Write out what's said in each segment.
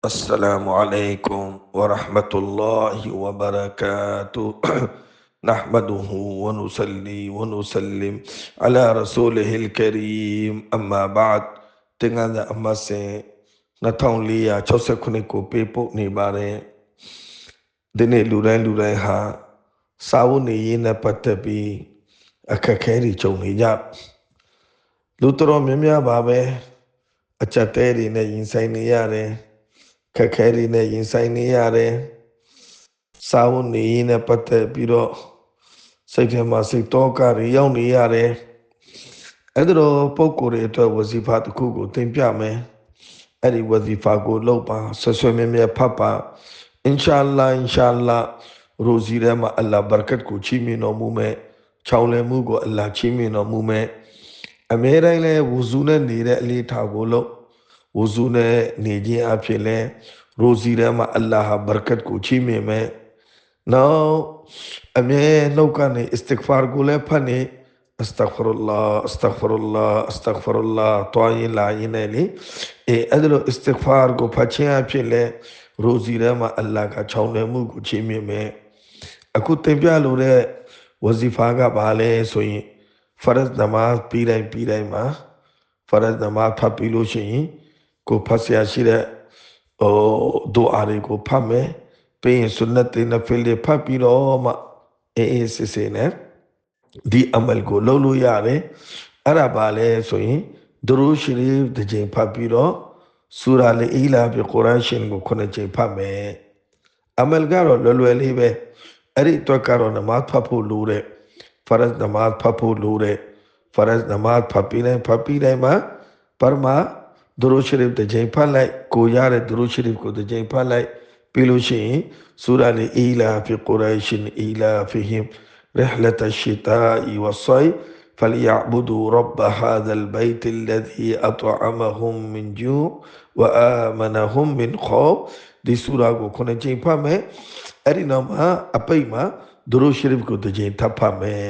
Assalamualaikum warahmatullahi wabarakatuh نحمده ونصلي ونسلم على رسوله الكريم أما بعد တင်္ဂသာအမတ်စဉ်2469ကိုပေးပို့နေပါတယ်ဒီနေ့လူတိုင်းလူတိုင်းဟာစာဝတ်နေရေးနဲ့ပတ်သက်ပြီးအခက်အခဲတွေကြုံနေကြလူတော်များများပါပဲအချက်တဲတွေနဲ့ရင်ဆိုင်နေရတယ် စာဝတ်နေရေးနဲ့ပတ်သက်ပြီးတော့စိတ်ထဲမှာစိတ်တော့ကတွေရောက်နေရတယ်။အဲ့ဒါတော့ပုံကိုယ်တွေအတွက်ဝစီဖာတစ်ခုကိုသင်ပြမယ်။အဲ့ဒီဝစီဖာကိုလုပ်ပါဆွဆွမြဲမြဲဖတ်ပါအင်ရှာအလ္လာအင်ရှာအလ္လာရိုဇီထဲမှာအလ္လာဘရကတ်ကိုချီးမြှင့်တော်မူမယ်။ချောင်းလည်မှုကိုအလ္လာချီးမြှင့်တော်မူမယ်။အမြဲတမ်းလဲဝဇူနဲ့နေတဲ့အလေးထားကိုလုပ် ဝဇူနဲ့နေခြင်းအဖြစ်လဲရိုဇီထဲမှာအလ္လာဟာဘရကတ်ကိုချီးမြှင့်မယ်နောက်အမြဲနှုတ်ကနေအစ္စတိဂ်ဖာကိုလည်းဖတ်နေအစတဂ်ဖရူလာအစတဂ်ဖရူလာအစတဂ်ဖရူလာတွားရင်လာရင်လည်းလေအဲအဲ့ဒါလိုအစ္စတိဂ်ဖာကိုဖတ်ခြင်းအဖြစ်လဲရိုဇီထဲမှာအလ္လာကချောင်းနေမှုကိုချီးမြှင့်မယ်အခုသင်ပြလို့တဲ့ဝဇီဖာကဘာလဲဆိုရင်ဖရတ်နမတ်ပြီးတိုင်းပြီးတိုင်းမှာဖရတ်နမတ်ဖတ်ပြီးလို့ရှိရင် ကိုဖတ်ဆရာရှိတဲ့ဟိုဒူအာတွေကိုဖတ်မယ်ပြီးရင်ဆွနတ်တေနဖီလဖတ်ပြီးတော့မှအေးအေးစစ်စစ်နဲ့ဒီအမလ်ကိုလုပ်လို့ရတယ်အဲ့ဒါပါလဲဆိုရင်ဒရူရှရီဖ်တစ်ချိန်ဖတ်ပြီးတော့ဆူရာလေအီလာပြကုရ်အာန်ရှင်ကိုခုနှစ်ချိန်ဖတ်မယ်အမလ်ကတော့လွယ်လွယ်လေးပဲအဲ့ဒီအတွက်ကတော့နမတ်ဖတ်ဖို့လိုတဲ့ဖရတ်နမတ်ဖတ်ဖို့လိုတဲ့ဖရတ်နမတ်ဖတ်ပြီးတိုင်းဖတ်ပြီးတိုင်းမှာပရမ ဒရူရှရီဖ်တစ်ချိန်ဖတ်လိုက်ကိုရတဲ့ဒရူရှရီဖ်ကိုတစ်ချိန်ဖတ်လိုက်ပြီးလို့ရှိရင်ဆူရာလေအီလာဖီကုရိုင်ရှင်အီလာဖီဟင် رحلة الشتاء والصيف فليعبدوا رب هذا البيت الذي أطعمهم من جوع وآمنهم من خوف ဒီဆူရာကိုခုနှစ်ချိန်ဖတ်မယ်အဲ့ဒီနောက်မှာအပိတ်မှာဒရူရှရစ်ကိုတစ်ချိန်ထပ်ဖတ်မယ်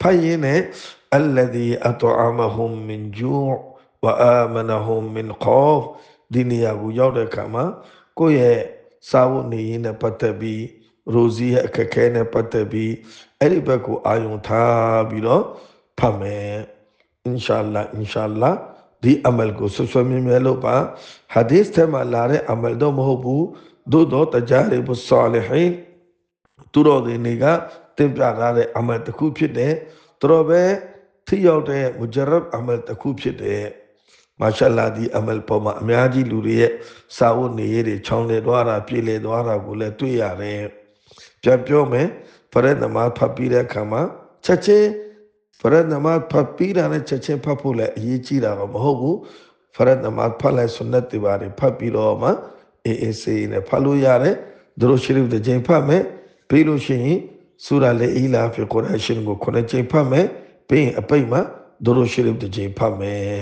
ဖတ်ရင်းနဲ့ الذي أطعمهم من جوع ဝအာမနဟူမင်ခေါဖ်ဒီနေရာကိုရောက်တဲ့အခါမှာကိုယ့်ရဲ့စာဝတ်နေရင်းနဲ့ပတ်သက်ပြီးရိုဇီရဲ့အခက်ခဲနဲ့ပတ်သက်ပြီးအဲ့ဒီဘက်ကိုအာယုံထားပြီးတော့ဖတ်မယ်အင်ရှာလာအင်ရှာလာဒီအမယ်ကိုဆွဆွမြဲမြဲလုပ်ပါဟာဒီစ်ထဲမှာလာတဲ့အမယ်တော့မဟုတ်ဘူးသို့တော့တကြားရဘုဆာလဟင်သူတော်တွေနေကတင်ပြထားတဲ့အမယ်တစ်ခုဖြစ်တယ်သူတော်ပဲထိရောက်တဲ့မုဂျရဘ်အမယ်တစ်ခုဖြစ်တယ် မာရှာလာဒီအမလ်ပေါ်မှာအများကြီးလူတွေရဲ့စာဝတ်နေရေးတွေချောင်းလေသွားတာပြေလေသွားတာကိုလည်းတွေ့ရတယ်ပြန်ပြောမယ်ဖရက်နမတ်ဖတ်ပြီးတဲ့အခါမှာချက်ချင်းဖရက်နမတ်ဖတ်ပြီးတာနဲ့ချက်ချင်းဖတ်ဖို့လည်းအရေးကြီးတာတော့မဟုတ်ဘူးဖရက်နမတ်ဖတ်လိုက်ဆွနတ်တွေပါတယ်ဖတ်ပြီးတော့မှအေးအေးဆေးနဲ့ဖတ်လို့ရတယ်ဒရိုရှရီဖ်တစ်ချိန်ဖတ်မယ်ပြီးလို့ရှိရင်ဆူရာလေအီလာဖီကုရ်အာန်ရှင်ကိုခုနှစ်ချိန်ဖတ်မယ်ပြီးရင်အပိတ်မှာဒရိုရှရီဖ်တစ်ချိန်ဖတ်မယ်